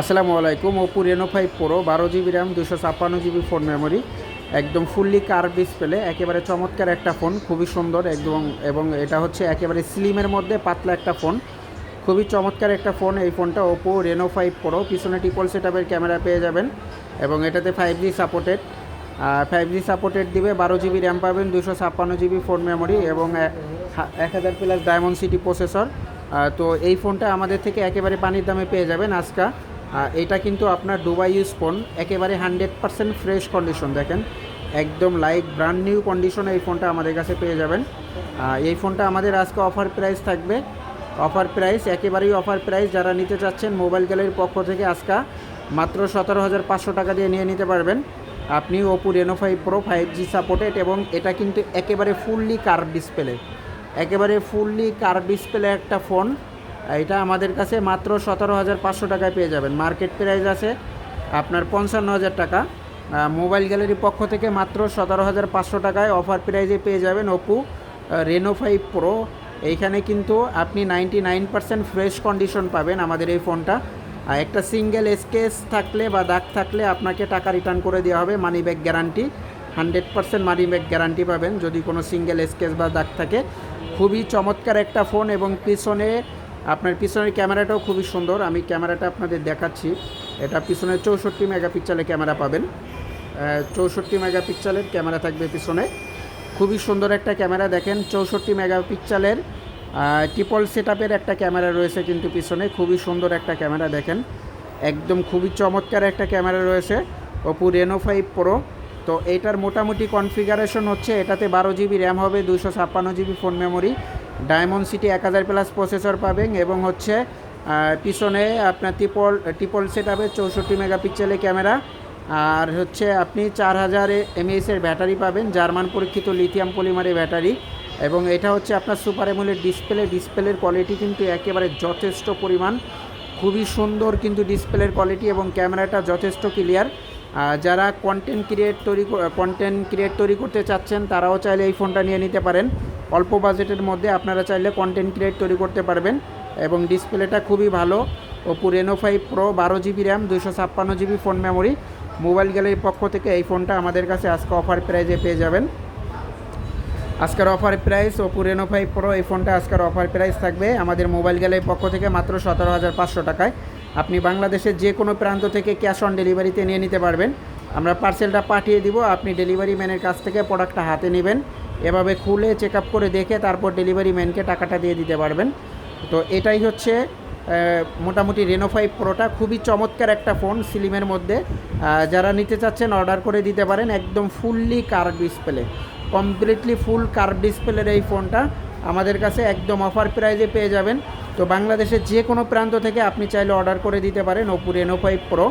আসসালামু আলাইকুম। Oppo Reno five pro বারো জিবি র্যাম দুশো ছাপ্পান্ন জিবি ফোন মেমোরি একদম ফুললি কার ডিসপ্লে একেবারে চমৎকার একটা ফোন খুবই সুন্দর একদম, এবং এটা হচ্ছে একেবারে স্লিমের মধ্যে পাতলা একটা ফোন খুবই চমৎকার একটা ফোন এই ফোনটা ওপো রেনো ফাইভ প্রো পিছনে টিপল সেটআপের ক্যামেরা পেয়ে যাবেন, এবং এটাতে five G supported five G supported দিবে, বারো জিবি র্যাম পাবেন, দুশো ছাপ্পান্ন জিবি ফোন মেমোরি এবং এক হাজার প্লাস ডায়মন্ড সিটি প্রসেসর তো এই ফোনটা আমাদের থেকে একেবারে পানির দামে পেয়ে যাবেন আজকা। এটা কিন্তু আপনার দুবাই ইউজ ফোন একেবারে হান্ড্রেড পার্সেন্ট ফ্রেশ কন্ডিশন দেখেন। একদম লাইক ব্র্যান্ড নিউ কন্ডিশনে এই ফোনটা আমাদের কাছে পেয়ে যাবেন। এই ফোনটা আমাদের আজকে অফার প্রাইস থাকবে। অফার প্রাইস একেবারেই অফার প্রাইস যারা নিতে চাচ্ছেন মোবাইল গ্যালারির পক্ষ থেকে আজকা মাত্র সতেরো হাজার পাঁচশো টাকা দিয়ে নিয়ে নিতে পারবেন। আপনি Oppo Reno five pro five G supported এবং এটা কিন্তু একেবারে ফুললি কার্ভ ডিসপ্লে একেবারে ফুললি কার্ভ ডিসপ্লে একটা ফোন এটা আমাদের কাছে মাত্র সতেরো হাজার পাঁচশো টাকায় পেয়ে যাবেন। মার্কেট প্রাইস আছে আপনার পঞ্চান্ন হাজার টাকা। মোবাইল গ্যালারির পক্ষ থেকে মাত্র সতেরো হাজার পাঁচশো টাকায় অফার প্রাইজে পেয়ে যাবেন ওপো রেনো ফাইভ প্রো এইখানে কিন্তু আপনি ninety nine percent fresh condition পাবেন আমাদের এই ফোনটা আর একটা সিঙ্গেল স্কেচ থাকলে বা দাগ থাকলে আপনাকে টাকা রিটার্ন করে দেওয়া হবে money back guarantee hundred percent money back guarantee পাবেন যদি কোনো সিঙ্গেল স্কেচ বা দাগ থাকে। খুবই চমৎকার একটা ফোন এবং পিছনে আপনার পিছনের ক্যামেরাটাও খুবই সুন্দর। আমি ক্যামেরাটা আপনাদের দেখাচ্ছি। এটা পিছনে চৌষট্টি মেগাপিক্সেলের ক্যামেরা পাবেন। চৌষট্টি মেগাপিক্সেলের ক্যামেরা থাকবে পিছনে। খুবই সুন্দর একটা ক্যামেরা দেখেন, চৌষট্টি মেগাপিক্সেলের ট্রিপল সেটআপের একটা ক্যামেরা রয়েছে কিন্তু পিছনে। খুবই সুন্দর একটা ক্যামেরা দেখেন। একদম খুবই চমৎকার একটা ক্যামেরা রয়েছে ওপো রেনো ফাইভ প্রো তো এটার মোটামুটি কনফিগারেশন হচ্ছে, এটাতে বারো জিবি র্যাম হবে দুশো ছাপ্পান্ন GB phone memory diamond city এক হাজার প্লাস প্রসেসর পাবেন এবং হচ্ছে পিছনে আপনার টিপল টিপল সেট হবে চৌষট্টি মেগাপিক্সেলের ক্যামেরা। আর হচ্ছে আপনি চার হাজার এমএসের ব্যাটারি পাবেন, জার্মান পরীক্ষিত লিথিয়াম পলিমারের ব্যাটারি। এবং এটা হচ্ছে আপনার সুপার এমুলের ডিসপ্লে ডিসপ্লের কোয়ালিটি কিন্তু একেবারে যথেষ্ট পরিমাণ। খুবই সুন্দর কিন্তু ডিসপ্লের কোয়ালিটি এবং ক্যামেরাটা যথেষ্ট ক্লিয়ার যারা কন্টেন্ট ক্রিয়েট তৈরি কন্টেন্ট ক্রিয়েট তৈরি করতে চাচ্ছেন, তারাও চাইলে এই ফোনটা নিয়ে নিতে পারেন। অল্প বাজেটের মধ্যে আপনারা চাইলে কন্টেন্ট ক্রিয়েট তৈরি করতে পারবেন এবং ডিসপ্লেটা খুবই ভালো। ওপো রেনো ফাইভ প্রো বারো জিবি র্যাম দুশো ছাপ্পান্ন জিবি ফোন মেমোরি মোবাইল গ্যালারির পক্ষ থেকে এই ফোনটা আমাদের কাছে আজকে অফার প্রাইজে পেয়ে যাবেন। আজকের offer price Oppo Reno five pro এই ফোনটা আজকের অফার প্রাইস থাকবে। আমাদের মোবাইল গ্যালারির পক্ষ থেকে মাত্র সতেরো হাজার পাঁচশো টাকায়। আপনি বাংলাদেশের যে কোনো প্রান্ত থেকে ক্যাশ অন ডেলিভারিতে নিয়ে নিতে পারবেন। আমরা পার্সেলটা পাঠিয়ে দিব, আপনি ডেলিভারি ম্যানের কাছ থেকে প্রোডাক্টটা হাতে নেবেন। এভাবে খুলে চেক আপ করে দেখে তারপর ডেলিভারি ম্যানকে টাকাটা দিয়ে দিতে পারবেন। তো এটাই হচ্ছে মোটামুটি রেনো ফাইভ প্রোটা খুবই চমৎকার একটা ফোন সিলিমের মধ্যে। যারা নিতে চাচ্ছেন অর্ডার করে দিতে পারেন। একদম fully curve display. Completely full curve ডিসপ্লের এই ফোনটা। আমাদের কাছে একদম অফার প্রাইজে পেয়ে যাবেন। তো বাংলাদেশের যে কোনো প্রান্ত থেকে আপনি চাইলে অর্ডার করে দিতে পারেন ওপো রেনো ফাইভ প্রো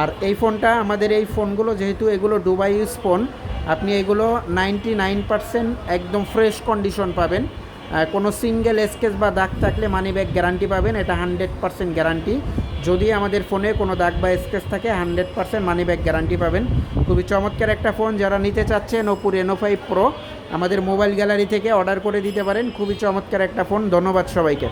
আর এই ফোনটা, আমাদের এই ফোনগুলো যেহেতু এগুলো ডুবাই ইউজ ফোন আপনি এগুলো নাইনটি নাইন পারসেন্ট একদম ফ্রেশ কন্ডিশন পাবেন। কোনো সিঙ্গেল স্কেচ বা দাগ থাকলে মানি ব্যাগ গ্যারান্টি পাবেন, এটা হান্ড্রেড পার্সেন্ট গ্যারান্টি যদি আমাদের ফোনে কোনো দাগ বা স্কেচ থাকে hundred percent money back guarantee পাবেন। খুবই চমৎকার একটা ফোন যারা নিতে চাচ্ছেন ওপো রেনো ফাইভ প্রো আমাদের মোবাইল গ্যালারি থেকে অর্ডার করে দিতে পারেন। খুবই চমৎকার একটা ফোন। ধন্যবাদ সবাইকে।